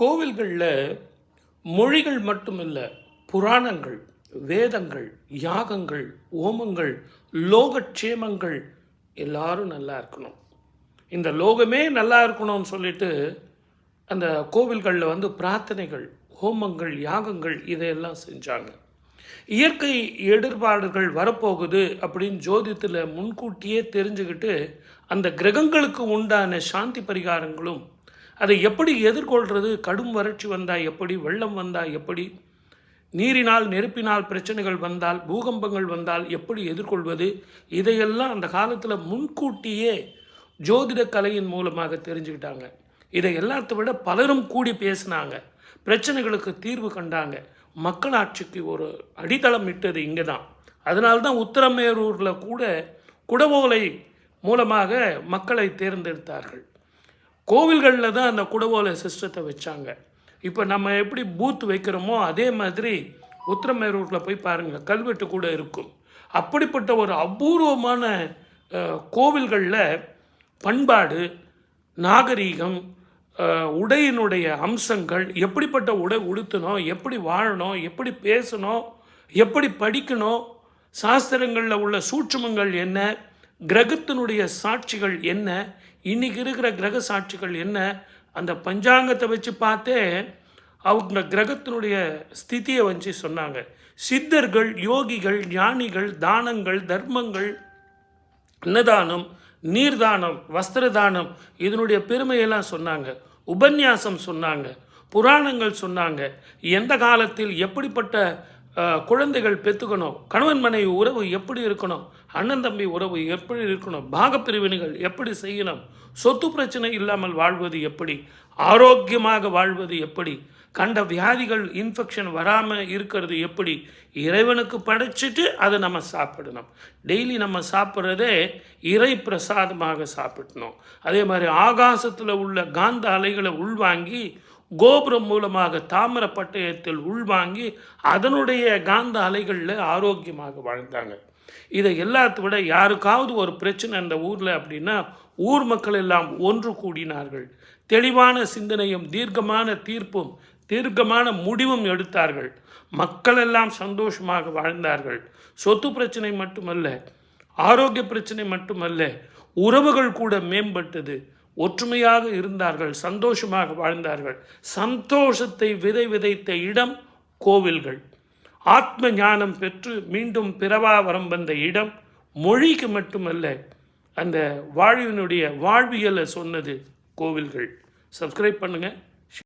கோவில்களில் மொழிகள் மட்டுமில்லை புராணங்கள் வேதங்கள் யாகங்கள் ஓமங்கள் லோகக்ஷேமங்கள் எல்லாரும் நல்லா இருக்கணும். இந்த லோகமே நல்லா இருக்கணும்னு சொல்லிட்டு அந்த கோவில்களில் வந்து பிரார்த்தனைகள் ஹோமங்கள் யாகங்கள் இதையெல்லாம் செஞ்சாங்க. இயற்கை எதிர்பாடுகள் வரப்போகுது அப்படின்னு ஜோதித்தில் முன்கூட்டியே தெரிஞ்சுக்கிட்டு அந்த கிரகங்களுக்கு உண்டான சாந்தி பரிகாரங்களும் அதை எப்படி எதிர்கொள்கிறது கடும் வறட்சி வந்தால் எப்படி? வெள்ளம் வந்தால் எப்படி? நீரினால் நெருப்பினால் பிரச்சனைகள் வந்தால் பூகம்பங்கள் வந்தால் எப்படி எதிர்கொள்வது? இதையெல்லாம் அந்த காலத்தில் முன்கூட்டியே ஜோதிட கலையின் மூலமாக தெரிஞ்சுக்கிட்டாங்க. இதை எல்லாத்தை விட பலரும் கூடி பேசினாங்க. பிரச்சனைகளுக்கு தீர்வு கண்டாங்க. மக்களாட்சிக்கு ஒரு அடித்தளம் இட்டது இங்கே தான் அதனால்தான் உத்தரமேரூரில் கூட குடவோலை மூலமாக மக்களை தேர்ந்தெடுத்தார்கள். கோவில்களில் தான் அந்த குடவோலை சிஸ்டத்தை வச்சாங்க. இப்போ நம்ம எப்படி பூத் வைக்கிறோமோ அதே மாதிரி உத்திரமேரூரில் போய் பாருங்கள் கல்வெட்டு கூட இருக்கும். அப்படிப்பட்ட ஒரு அபூர்வமான கோவில்களில் பண்பாடு நாகரீகம் உடையினுடைய அம்சங்கள் எப்படிப்பட்ட உடை உடுத்தணும் எப்படி வாழணும் எப்படி பேசணும் எப்படி படிக்கணும் சாஸ்திரங்களில் உள்ள சூட்சுமங்கள் என்ன கிரகத்தினுடைய சாட்சிகள் என்ன? இன்னைக்கு இருக்கிற கிரக சாட்சிகள் என்ன? அந்த பஞ்சாங்கத்தை வச்சு பார்த்தே அவங்க கிரகத்தினுடைய ஸ்திதியை வச்சு சொன்னாங்க. சித்தர்கள் யோகிகள் ஞானிகள் தானங்கள் தர்மங்கள் அன்னதானம் நீர்தானம் வஸ்திரதானம் இதனுடைய பெருமையெல்லாம் சொன்னாங்க. உபன்யாசம் சொன்னாங்க. புராணங்கள் சொன்னாங்க. எந்த காலத்தில் எப்படிப்பட்ட குழந்தைகள் பெற்றுக்கணும் கணவன் மனைவி உறவு எப்படி இருக்கணும்? அண்ணன் தம்பி உறவு எப்படி இருக்கணும்? பாகப்பிரிவினைகள் எப்படி செய்யணும்? சொத்து பிரச்சனை இல்லாமல் வாழ்வது எப்படி? ஆரோக்கியமாக வாழ்வது எப்படி? கண்ட வியாதிகள் இன்ஃபெக்ஷன் வராமல் இருக்கிறது எப்படி? இறைவனுக்கு படைச்சிட்டு அதை நம்ம சாப்பிடணும். டெய்லி நம்ம சாப்பிட்றதே இறை பிரசாதமாக சாப்பிடணும். அதே மாதிரி ஆகாசத்தில் உள்ள காந்த அலைகளை உள்வாங்கி கோபுரம் மூலமாக தாமிர பட்டயத்தில் உள்வாங்கி அதனுடைய காந்த அலைகளில் ஆரோக்கியமாக வாழ்ந்தாங்க. இதை எல்லாத்தை விட யாருக்காவது ஒரு பிரச்சனை அந்த ஊரில் அப்படின்னா ஊர் மக்கள் எல்லாம் ஒன்று கூடினார்கள். தெளிவான சிந்தனையும் தீர்க்கமான தீர்ப்பும் தீர்க்கமான முடிவும் எடுத்தார்கள். மக்கள் எல்லாம் சந்தோஷமாக வாழ்ந்தார்கள். சொத்து பிரச்சனை மட்டுமல்ல ஆரோக்கிய பிரச்சனை மட்டுமல்ல உறவுகள் கூட மேம்பட்டது. ஒற்றுமையாக இருந்தார்கள் சந்தோஷமாக வாழ்ந்தார்கள். சந்தோஷத்தை விதை விதைத்த இடம் கோவில்கள். ஆத்ம ஞானம் பெற்று மீண்டும் பிறவா வரம் வந்த இடம் மொழிக்கு மட்டுமல்ல அந்த வாழ்வினுடைய வாழ்வியலை சொன்னது கோவில்கள். சப்ஸ்கிரைப் பண்ணுங்கள்